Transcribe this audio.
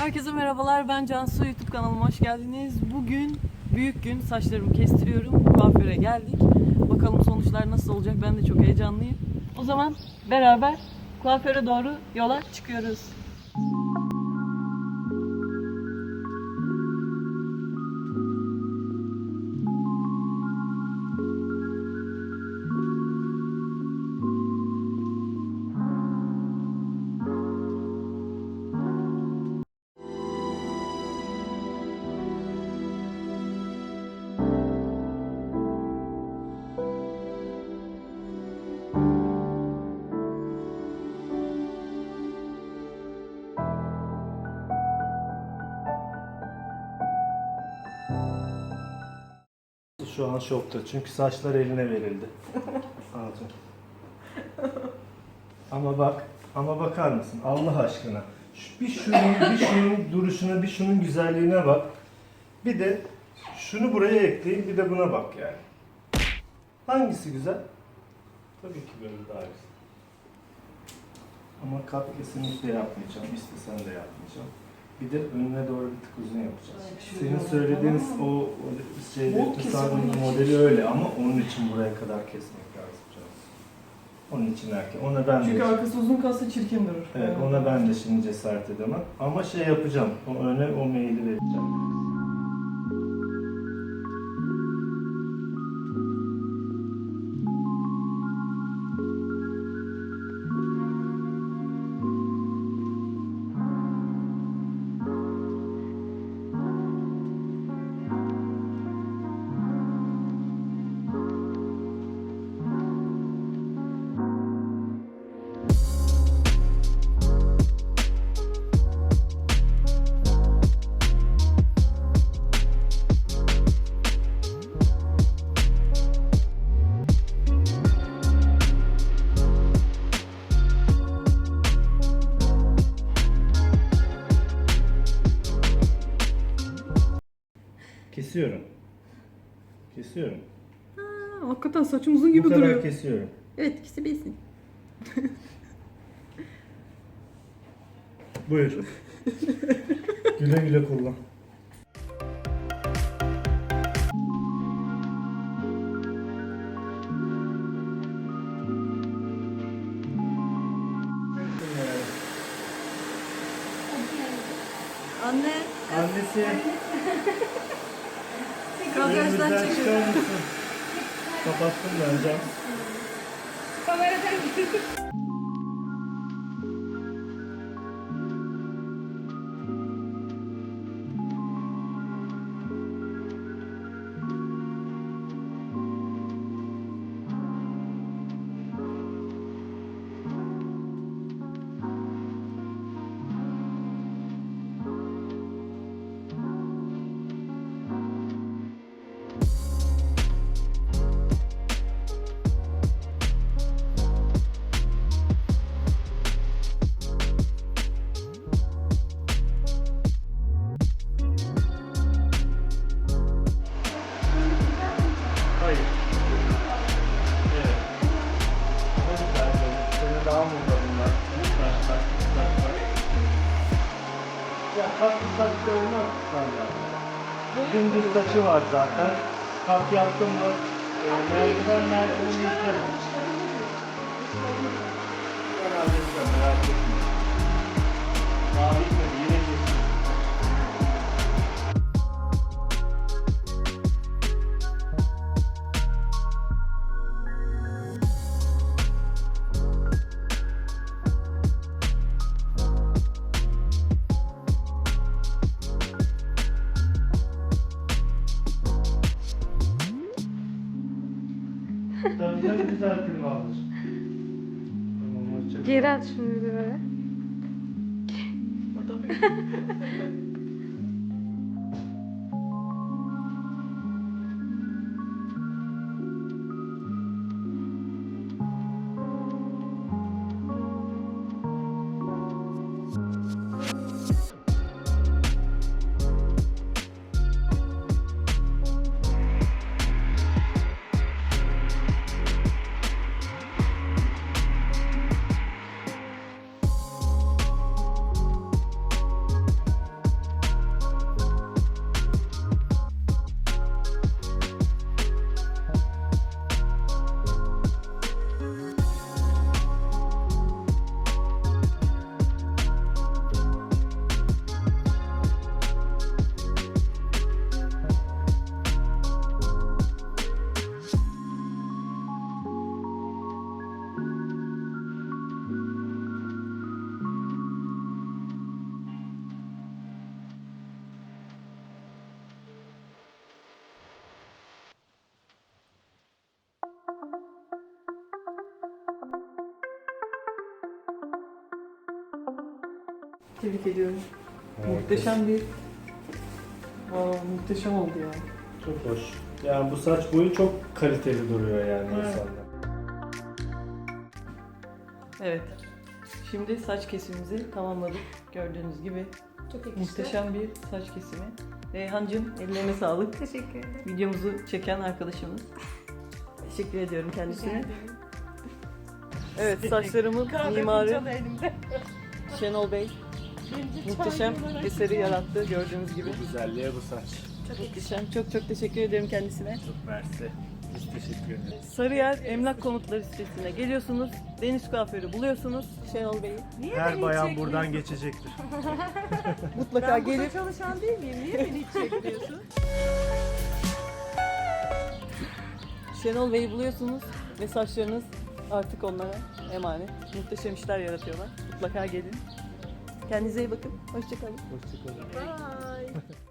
Herkese merhabalar. Ben Cansu YouTube kanalıma hoş geldiniz. Bugün büyük gün. Saçlarımı kestiriyorum. Kuaföre geldik. Bakalım sonuçlar nasıl olacak? Ben de çok heyecanlıyım. O zaman beraber kuaföre doğru yola çıkıyoruz. Şu an şokta çünkü saçlar eline verildi. Alacağım. Ama bak, ama bakar mısın Allah aşkına? Şu, bir şunun, bir şunun duruşuna, bir şunun güzelliğine bak. Bir de şunu buraya ekleyin, bir de buna bak yani. Hangisi güzel? Tabii ki böyle daha güzel. Ama kat kesinlikle yapmayacağım, istesem de yapmayacağım. Bir de önüne doğru bir tık uzun yapacağız. Senin söylediğiniz o, o şeyde Bol kesim tasarruf onun için. modeli öyle ama onun için buraya kadar kesmek lazım canım. Onun için erkek. Ona ben Çünkü de arkası uzun kalsa çirkin durur. Evet, ona ben de şimdi cesaret edemem. Ama şey yapacağım. O öne o maili vereceğim. Kesiyorum. Kesiyorum. Ha, hakikaten saçım uzun gibi Bu kadar duruyor. kesiyorum. Evet ikisi bilsin. Buyur. güle güle kullan. Anne, Annesi kadrajdan önümüzden çekiyor. çıkar mısın? Kapattım ben cam. Hayır. Saçta olmaz zaten. Gündüz saçı var zaten. Kalk yaptım mı? E, merdivenler onu yıkarım. Ben halledeceğim merak etme. Daha Tabii tabii düzeltirim kal. Geri at şunu bir böyle. Tebrik ediyorum. Muhteşem bir... Aa, muhteşem oldu ya. Çok hoş. Yani bu saç boyu çok kaliteli duruyor yani Evet. insanda. Evet. Şimdi saç kesimimizi tamamladık. Gördüğünüz gibi Çok yakıştı. muhteşem bir saç kesimi. Reyhancığım ellerine sağlık. Teşekkür ederim. Videomuzu çeken arkadaşımız. Teşekkür ediyorum kendisine. ederim. Evet saçlarımın mimarı. Şenol Bey muhteşem eseri yarattı gördüğünüz gibi. Bu güzelliğe bu saç. Çok. Muhteşem. Çok çok teşekkür ederim kendisine. Çok mersi. Biz teşekkür ederiz. Sarıyer Emlak Konutları sitesine geliyorsunuz. Deniz kuaförü buluyorsunuz. Şenol Bey'i. Niye Her beni bayan buradan geçecektir. Mutlaka Ben burada gelip çalışan değil miyim? Niye beni hiç çekmiyorsun? Şenol Bey'i buluyorsunuz ve saçlarınız artık onlara emanet. Muhteşem işler yaratıyorlar. Mutlaka gelin. Kendinize iyi bakın. Hoşçakalın. Hoşçakalın. Bye.